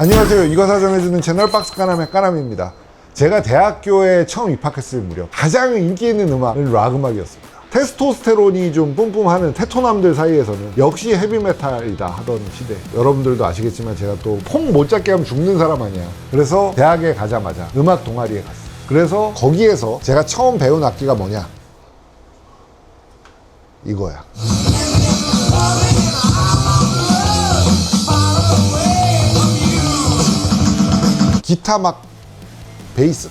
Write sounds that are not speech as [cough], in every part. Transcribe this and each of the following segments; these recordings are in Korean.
안녕하세요. 이거 사정해주는 채널 박스 까남의 까남입니다. 제가 대학교에 처음 입학했을 무렵 가장 인기 있는 음악은 락 음악이었습니다. 테스토스테론이 좀 뿜뿜하는 테토남들 사이에서는 역시 헤비메탈이다 하던 시대. 여러분들도 아시겠지만 제가 또폼못 잡게 하면 죽는 사람 아니야. 그래서 대학에 가자마자 음악 동아리에 갔어요. 그래서 거기에서 제가 처음 배운 악기가 뭐냐? 이거야. 기타 막 베이스.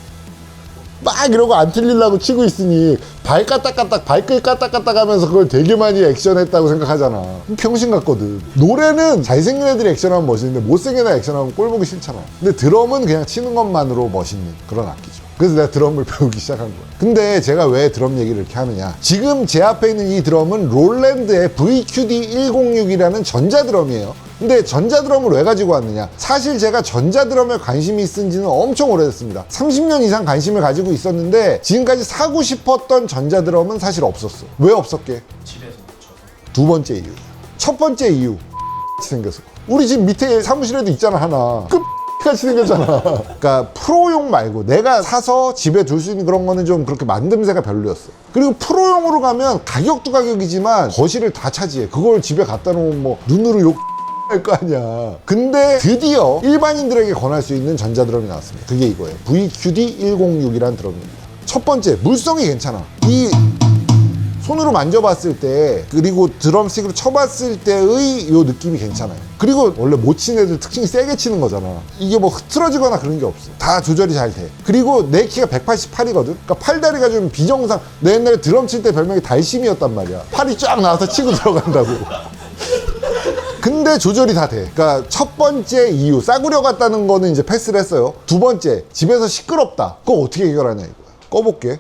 막 이러고 안 틀리려고 치고 있으니 발 까딱까딱 발끝 까딱까딱 하면서 그걸 되게 많이 액션했다고 생각하잖아. 평신 같거든. 노래는 잘생긴 애들이 액션하면 멋있는데 못생긴 애 액션하면 꼴 보기 싫잖아. 근데 드럼은 그냥 치는 것만으로 멋있는 그런 악기죠. 그래서 내가 드럼을 [laughs] 배우기 시작한 거야. 근데 제가 왜 드럼 얘기를 이렇게 하느냐. 지금 제 앞에 있는 이 드럼은 롤랜드의 VQD106이라는 전자드럼이에요 근데 전자드럼을 왜 가지고 왔느냐? 사실 제가 전자드럼에 관심이 있은 지는 엄청 오래됐습니다. 30년 이상 관심을 가지고 있었는데 지금까지 사고 싶었던 전자드럼은 사실 없었어. 왜 없었게? 집에서 두 번째 이유. 첫 번째 이유. [laughs] 생겨서. 우리 집 밑에 사무실에도 있잖아, 하나. 끝 [laughs] 같이 생겼잖아. 그러니까 프로용 말고 내가 사서 집에 둘 수 있는 그런 거는 좀 그렇게 만듦새가 별로였어. 그리고 프로용으로 가면 가격도 가격이지만 거실을 다 차지해. 그걸 집에 갖다 놓으면 뭐 눈으로 욕 할 거 아니야. 근데 드디어 일반인들에게 권할 수 있는 전자 드럼이 나왔습니다. 그게 이거예요. VQD106이라는 드럼입니다. 첫 번째, 물성이 괜찮아. 이 손으로 만져봤을 때 그리고 드럼스틱으로 쳐봤을 때의 요 느낌이 괜찮아요 그리고 원래 못 치는 애들 특징이 세게 치는 거잖아 이게 뭐 흐트러지거나 그런 게 없어 다 조절이 잘 돼 그리고 내 키가 188이거든 그러니까 팔다리가 좀 비정상 내 옛날에 드럼 칠 때 별명이 달심이었단 말이야 팔이 쫙 나와서 치고 [laughs] 들어간다고 근데 조절이 다 돼. 그러니까 첫 번째 이유 싸구려 같다는 거는 이제 패스를 했어요. 두 번째 집에서 시끄럽다. 그거 어떻게 해결하냐 이거야. 꺼볼게.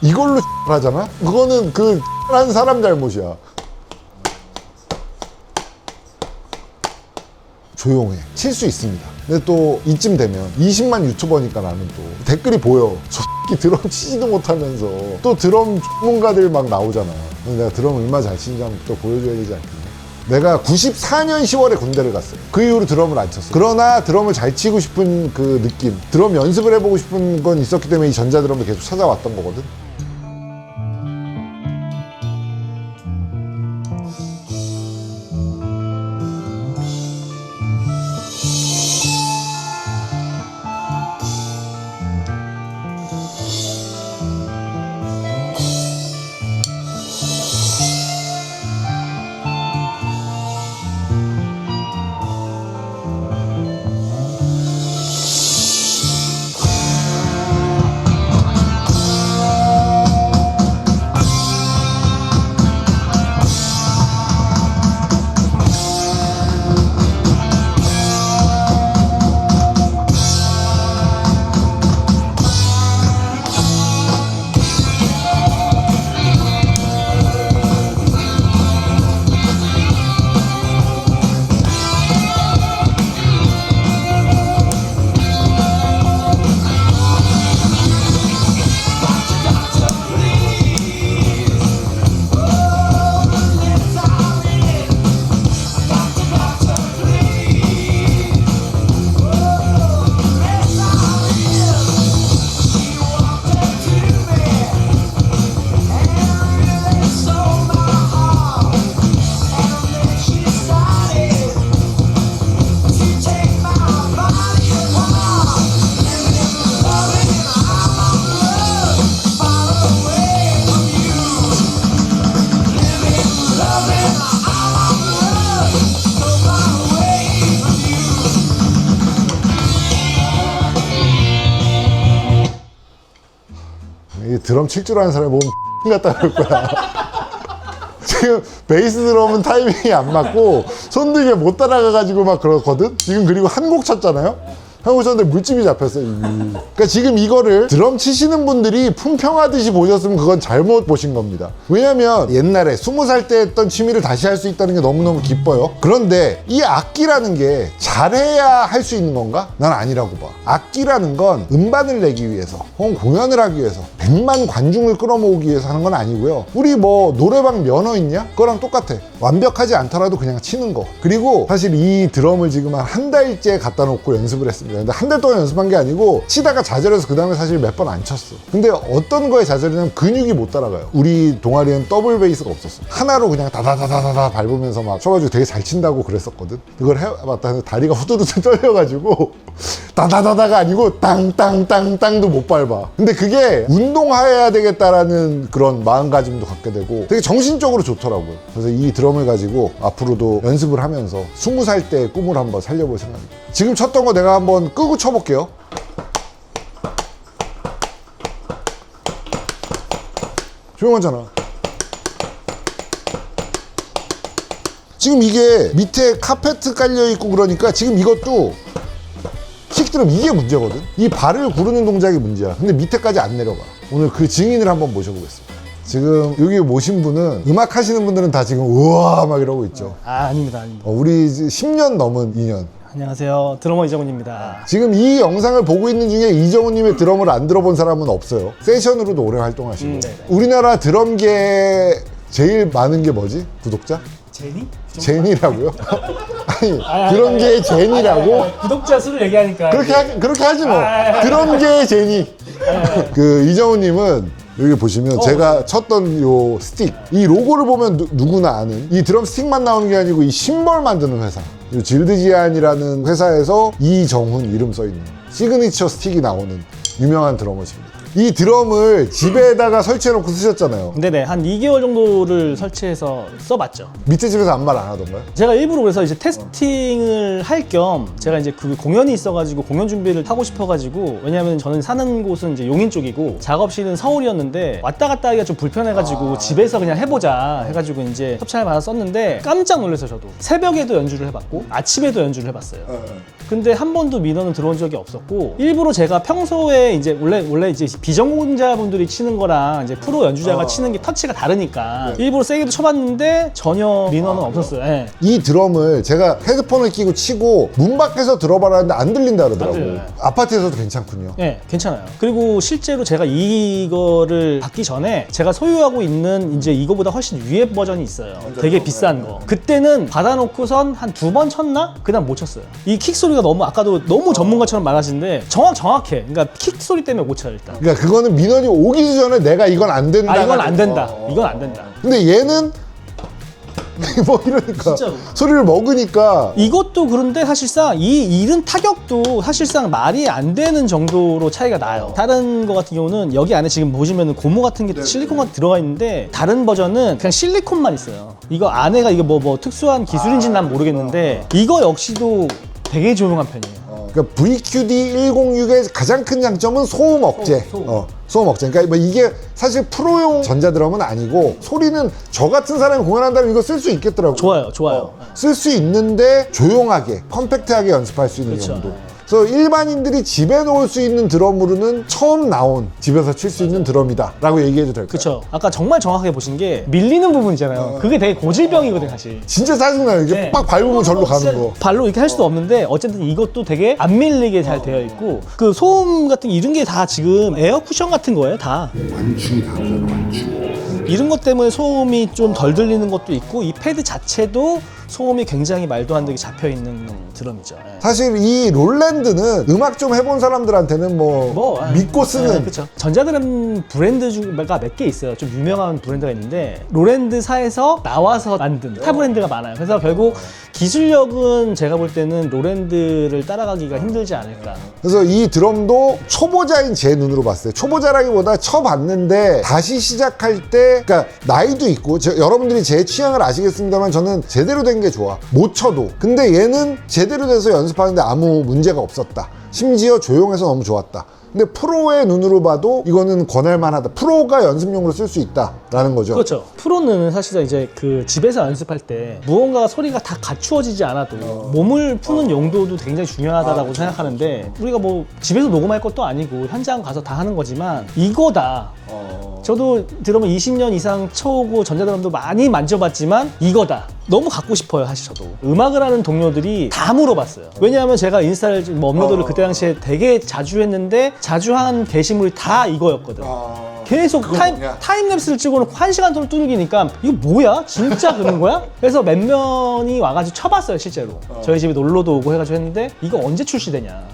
이걸로 [laughs] 하잖아? 그거는 그 [laughs] 하는 사람 잘못이야. 조용해. 칠 수 있습니다. 근데 또 이쯤 되면 20만 유튜버니까 나는 또 댓글이 보여. 저 새끼 드럼 치지도 못하면서 또 드럼 전문가들 막 나오잖아. 내가 드럼 얼마나 잘 치는지 한번 또 보여줘야 되지 않겠냐. 내가 94년 10월에 군대를 갔어요. 그 이후로 드럼을 안 쳤어요. 그러나 드럼을 잘 치고 싶은 그 느낌, 드럼 연습을 해보고 싶은 건 있었기 때문에 이 전자드럼을 계속 찾아왔던 거거든. 드럼 칠 줄 아는 사람이 보면 [laughs] 같다 그럴 거야. [laughs] 지금 베이스 드럼은 타이밍이 안 맞고 손들게 못 따라가가지고 막 그러거든? 지금 그리고 한 곡 쳤잖아요? 하고 있었는데 물집이 잡혔어요. 이미. 그러니까 지금 이거를 드럼 치시는 분들이 품평하듯이 보셨으면 그건 잘못 보신 겁니다. 왜냐면 옛날에 스무 살 때 했던 취미를 다시 할 수 있다는 게 너무너무 기뻐요. 그런데 이 악기라는 게 잘해야 할 수 있는 건가? 난 아니라고 봐. 악기라는 건 음반을 내기 위해서 혹은 공연을 하기 위해서 100만 관중을 끌어모으기 위해서 하는 건 아니고요. 우리 뭐 노래방 면허 있냐? 그거랑 똑같아. 완벽하지 않더라도 그냥 치는 거. 그리고 사실 이 드럼을 지금 한 한 달째 갖다 놓고 연습을 했습니다. 근데 한 달 동안 연습한 게 아니고 치다가 좌절해서 그 다음에 사실 몇 번 안 쳤어. 근데 어떤 거에 좌절이냐면 근육이 못 따라가요. 우리 동아리엔 더블 베이스가 없었어. 하나로 그냥 다다다다다다 밟으면서 막 쳐가지고 되게 잘 친다고 그랬었거든. 그걸 해봤다 했는데 다리가 후두두두 [laughs] 떨려가지고 다다다다가 아니고 땅땅땅땅도 못 밟아. 근데 그게 운동해야 되겠다라는 그런 마음가짐도 갖게 되고 되게 정신적으로 좋더라고요. 그래서 이 드럼을 가지고 앞으로도 연습을 하면서 스무 살 때 꿈을 한번 살려볼 생각입니다. 지금 쳤던 거 내가 한번 끄고 쳐볼게요. 조용하잖아. 지금 이게 밑에 카페트 깔려 있고 그러니까 지금 이것도 킥드럼 이게 문제거든. 이 발을 구르는 동작이 문제야. 근데 밑에까지 안 내려가. 오늘 그 증인을 한번 모셔보겠습니다. 지금 여기 모신 분은 음악 하시는 분들은 다 지금 우와 막 이러고 있죠. 아, 아닙니다, 아닙니다. 어, 우리 이제 10년 넘은 인연. 안녕하세요. 드러머 이정훈입니다. 지금 이 영상을 보고 있는 중에 이정우님의 드럼을 안 들어본 사람은 없어요. 세션으로도 오래 활동하시고. 음, 네네. 우리나라 드럼계 제일 많은 게 뭐지? 구독자? 제니? 제니라고요? [laughs] 아니, 아니, 드럼계의 제니라고? 구독자 수를 얘기하니까. 그렇게 하지, 그렇게 하지 뭐. 아, 아, 드럼계의 제니. 그 이정우님은 여기 보시면 제가 쳤던 요 스틱 이 로고를 보면 누, 누구나 아는 이 드럼 스틱만 나오는 게 아니고 이 심벌 만드는 회사 이 질드지안이라는 회사에서 이정훈 이름 써 있는 시그니처 스틱이 나오는 유명한 드러머십니다. 이 드럼을 집에다가 설치해놓고 쓰셨잖아요. 네네, 한 2개월 정도를 설치해서 써봤죠. 밑에 집에서 아무 말 안 하던가요? 제가 일부러 그래서 이제 테스팅을 할 겸 제가 이제 그 공연이 있어가지고 공연 준비를 하고 싶어가지고 왜냐면 저는 사는 곳은 이제 용인 쪽이고 작업실은 서울이었는데 왔다 갔다 하기가 좀 불편해가지고 집에서 그냥 해보자 해가지고 이제 협찬을 받아 썼는데 깜짝 놀라서 저도 새벽에도 연주를 해봤고 아침에도 연주를 해봤어요. 근데 한 번도 민원은 들어온 적이 없었고 일부러 제가 평소에 이제 원래 원래 이제 비전공자분들이 치는 거랑 이제 프로 연주자가 치는 게 터치가 다르니까 일부러 세게도 쳐봤는데 전혀 민원은 없었어요. 예. 이 드럼을 제가 헤드폰을 끼고 치고 문 밖에서 들어봐라는데 안 들린다 안 그러더라고요. 들려요. 아파트에서도 괜찮군요. 네, 괜찮아요. 그리고 실제로 제가 이거를 받기 전에 제가 소유하고 있는 이제 이거보다 훨씬 위에 버전이 있어요. 되게 비싼 거. 그때는 받아놓고선 한 두 번 쳤나? 그다음 못 쳤어요. 이 킥 소리가 너무 아까도 너무 전문가처럼 말하시는데 정확 정확해. 그러니까 킥 소리 때문에 못 쳐요 일단. 그러니까 그거는 민원이 오기 전에 내가 이건 안 된다. 아 이건 안 된다. 어. 이건 안 된다. 근데 얘는 [laughs] 뭐 이러니까 진짜로. 소리를 먹으니까 이것도 그런데 사실상 이 이른 타격도 사실상 말이 안 되는 정도로 차이가 나요. 다른 거 같은 경우는 여기 안에 지금 보시면 고무 같은 게 실리콘 같은 들어가 있는데 다른 버전은 그냥 실리콘만 있어요. 이거 안에가 이게 뭐 뭐 특수한 기술인지는 난 모르겠는데 이거 역시도 되게 조용한 편이에요. 그러니까 VQD 106의 가장 큰 장점은 소음 억제. 소음, 소음. 어, 소음 억제. 그러니까 뭐 이게 사실 프로용 전자드럼은 아니고 소리는 저 같은 사람이 공연한다면 이거 쓸 수 있겠더라고요. 좋아요, 좋아요. 어, 쓸수 있는데 조용하게, 컴팩트하게 연습할 수 있는 그쵸. 정도. 그래서 일반인들이 집에 놓을 수 있는 드럼으로는 처음 나온 집에서 칠 수 있는 드럼이다 라고 얘기해도 될까요? 그렇죠. 아까 정말 정확하게 보신 게 밀리는 부분이잖아요. 그게 되게 고질병이거든 사실. 진짜 짜증나요. 이게 네. 빡 밟으면 절로 가는 거. 발로 이렇게 할 수도 없는데 어쨌든 이것도 되게 안 밀리게 잘 되어 있고 그 소음 같은 이런 게 다 지금 에어 쿠션 같은 거예요 다 완충이 다르잖아, 완충. 이런 것 때문에 소음이 좀 덜 들리는 것도 있고 이 패드 자체도 소음이 굉장히 말도 안 되게 잡혀 있는 드럼이죠. 예. 사실 이 롤랜드는 음악 좀 해본 사람들한테는 뭐, 뭐 아, 믿고 쓰는 그렇죠. 전자드럼 브랜드가 몇 개 있어요. 좀 유명한 브랜드가 있는데 로랜드 사에서 나와서 만든 타 브랜드가 많아요. 그래서 결국 기술력은 제가 볼 때는 로랜드를 따라가기가 힘들지 않을까. 그래서 이 드럼도 초보자인 제 눈으로 봤어요. 초보자라기보다 쳐봤는데 다시 시작할 때, 그러니까 나이도 있고, 저- 여러분들이 제 취향을 아시겠습니다만 저는 제대로 된 게 좋아. 못 쳐도. 근데 얘는 제대로 돼서 연습하는데 아무 문제가 없었다. 심지어 조용해서 너무 좋았다. 근데 프로의 눈으로 봐도 이거는 권할 만하다. 프로가 연습용으로 쓸 수 있다라는 거죠. 그렇죠. 프로는 사실은 이제 그 집에서 연습할 때 무언가 소리가 다 갖추어지지 않아도 몸을 푸는 용도도 굉장히 중요하다라고 생각하는데 우리가 뭐 집에서 녹음할 것도 아니고 현장 가서 다 하는 거지만 이거다. 저도 드럼을 20년 이상 쳐오고 전자드럼도 많이 만져봤지만 이거다. 너무 갖고 싶어요, 사실 저도. 음악을 하는 동료들이 다 물어봤어요. 왜냐하면 제가 인스타를 뭐 업로드를 그때 당시에 되게 자주 했는데 자주 한 게시물이 다 이거였거든. 계속 타임, 뭐냐? 타임랩스를 찍어놓고 한 시간 동안 뚫기니까 이거 뭐야? 진짜 그런 거야? 그래서 몇 명이 와가지고 쳐봤어요, 실제로. 저희 집에 놀러도 오고 해가지고 했는데 이거 언제 출시되냐.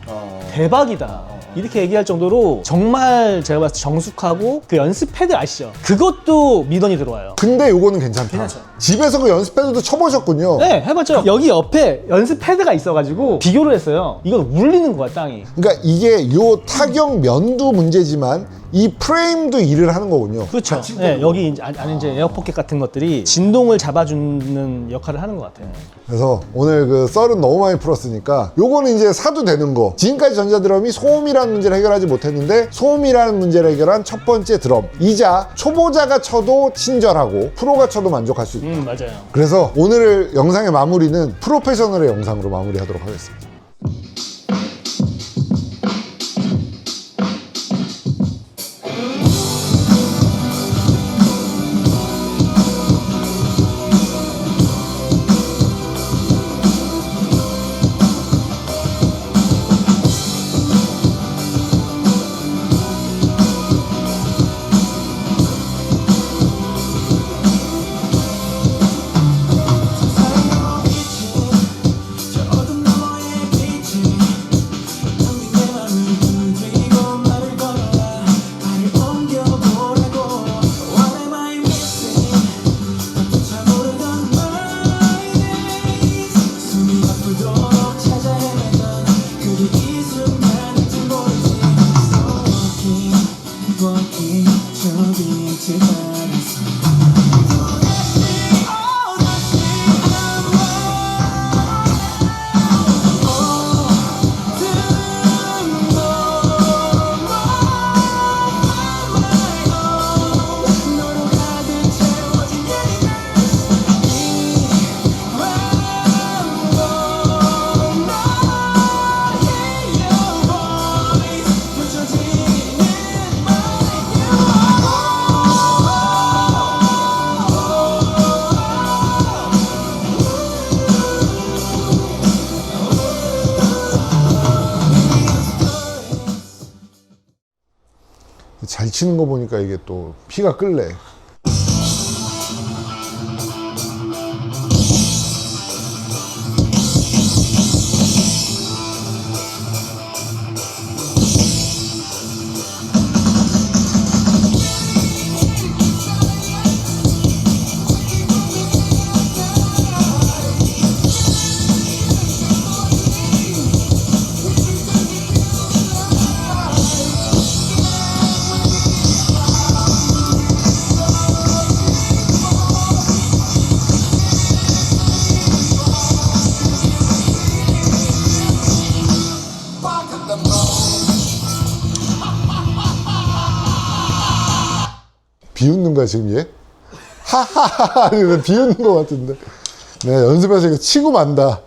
대박이다. 이렇게 얘기할 정도로 정말 제가 봤을 때 정숙하고 그 연습 패드 아시죠? 그것도 미던이 들어와요. 근데 요거는 괜찮다. 괜찮죠. 집에서 그 연습해도 쳐보셨군요. 네, 해봤죠. 여기 옆에 연습 패드가 있어가지고 비교를 했어요. 이건 울리는 거야, 땅이. 그러니까 이게 요 타격 면도 문제지만 이 프레임도 일을 하는 거군요. 그렇죠. 네, 여기 이제 안- 안에 이제 에어 포켓 같은 것들이 진동을 잡아주는 역할을 하는 것 같아요. 그래서 오늘 그 썰은 너무 많이 풀었으니까 요거는 이제 사도 되는 거. 지금까지 전자드럼이 소음이라는 문제를 해결하지 못했는데 소음이라는 문제를 해결한 첫 번째 드럼. 이자 초보자가 쳐도 친절하고 프로가 쳐도 만족할 수 있다. 음, 맞아요. 그래서 오늘 영상의 마무리는 프로페셔널의 영상으로 마무리하도록 하겠습니다. 잘 치는 거 보니까 이게 또 피가 끓네. 비웃는 거야 지금 얘? 하하하하 비웃는 거 같은데. 내가 연습해서 이거 치고 만다.